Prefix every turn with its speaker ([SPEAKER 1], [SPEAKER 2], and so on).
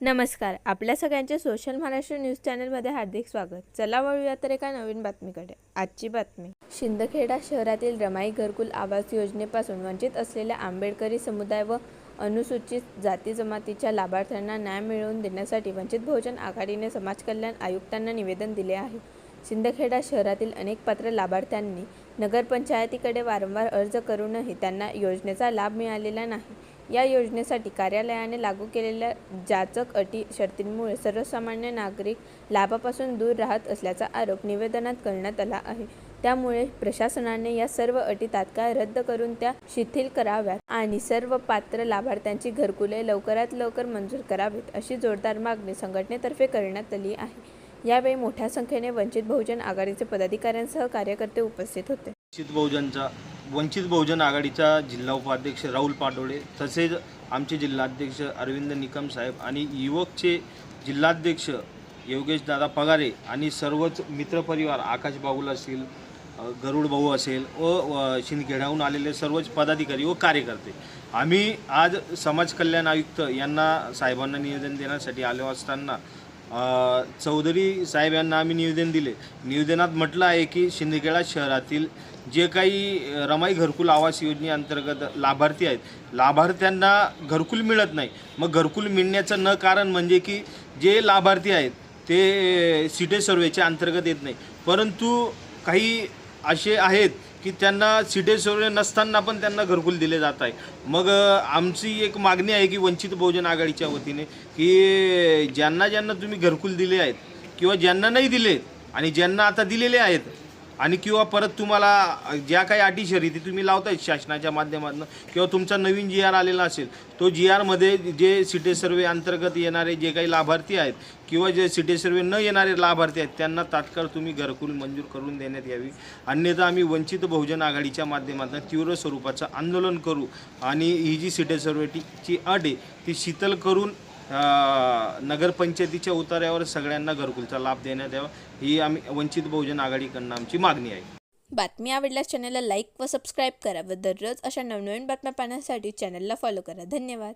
[SPEAKER 1] नमस्कार आपल्या सगळ्यांचे सोशल महाराष्ट्र न्यूज चॅनलमध्ये हार्दिक स्वागत. चला वळूया तर एका नवीन बातमीकडे. आजची बातमी. शिंदखेडा शहरातील रमाई घरकुल आवास योजनेपासून वंचित असलेल्या आंबेडकरी समुदाय व अनुसूचित जाती जमातीच्या लाभार्थ्यांना न्याय मिळवून देण्यासाठी वंचित बहुजन आघाडीने समाज कल्याण आयुक्तांना निवेदन दिले आहे. शिंदखेडा शहरातील अनेक पात्र लाभार्थ्यांनी नगरपंचायतीकडे वारंवार अर्ज करूनही त्यांना योजनेचा लाभ मिळालेला नाही. या योजनेसाठी कार्यालयाने लागू केलेल्या जाचक अटी शर्तींमुळे सर्वसामान्य नागरिक लाभापासून दूर राहत असल्याचा आरोप निवेदनात करण्यात आला आहे. त्यामुळे प्रशासनाने या सर्व अटी तात्काळ रद्द करून त्या शिथिल कराव्यात आणि सर्व पात्र लाभार्थ्यांची घरकुले लवकरात लवकर मंजूर करावीत अशी जोरदार मागणी संघटनेतर्फे करण्यात आली आहे. यावेळी मोठ्या संख्येने वंचित बहुजन आघाडीचे पदाधिकाऱ्यांसह कार्यकर्ते उपस्थित होते.
[SPEAKER 2] वंचित बहुजनचा वंचित बहुजन आघाडीचा जिल्हा उपाध्यक्ष राहुल पाटोळे तसेच आमचे जिल्हाध्यक्ष अरविंद निकम साहेब आणि युवकचे जिल्हाध्यक्ष योगेश दादा पगारे आणि सर्वच मित्रपरिवार आकाश बाबूल असतील गरुड भाऊ असेल व शिंदखेड्याहून आलेले सर्वच पदाधिकारी व कार्यकर्ते. आम्ही आज समाज कल्याण आयुक्त यांना साहेबांना निवेदन देण्यासाठी आलो असताना चौधरी साहेब यांना आम्ही निवेदन दिले. निवेदनात म्हटलं आहे की शिंदखेडा शहरातील जे काही रमाई घरकुल आवास योजनेअंतर्गत लाभार्थी आहेत लाभार्थ्यांना घरकुल मिळत नाही. मग घरकुल मिळण्याचं न कारण म्हणजे की जे लाभार्थी आहेत ते सिटे सर्वेच्या अंतर्गत येत नाही. परंतु काही असे आहेत की त्यांना सिटे नसताना पण त्यांना घरकुल दिले जात आहे. मग आमची एक मागणी आहे की वंचित बहुजन आघाडीच्या वतीने की ज्यांना ज्यांना तुम्ही घरकुल दिले आहेत किंवा ज्यांना नाही दिले आणि ज्यांना आता दिलेले आहेत आणि किंवा परत तुम्हाला ज्या काही अटी शर्यती तुम्ही लावताय शासनाच्या माध्यमातून किंवा तुमचा नवीन जी आर आलेला असेल तो जी आरमध्ये जे सिटे सर्वे अंतर्गत येणारे जे काही लाभार्थी आहेत किंवा जे सिटे सर्वे न येणारे लाभार्थी आहेत त्यांना तात्काळ तुम्ही घरकुल मंजूर करून देण्यात यावी. अन्यथा आम्ही वंचित बहुजन आघाडीच्या माध्यमातून तीव्र स्वरूपाचं आंदोलन करू आणि ही जी सिटे सर्वेची अट आहे ती शीतल करून नगरपंचायतीच्या उतार्यावर सगळ्यांना घरकुलचा लाभ देण्यात यावा. ही आम्ही वंचित बहुजन आघाडीकडनं आमची मागणी आहे.
[SPEAKER 1] बातमी आवडल्यास चॅनलला लाईक व सबस्क्राईब करा व दररोज अशा नवनवीन बातम्या पाहण्यासाठी चॅनलला फॉलो करा. धन्यवाद.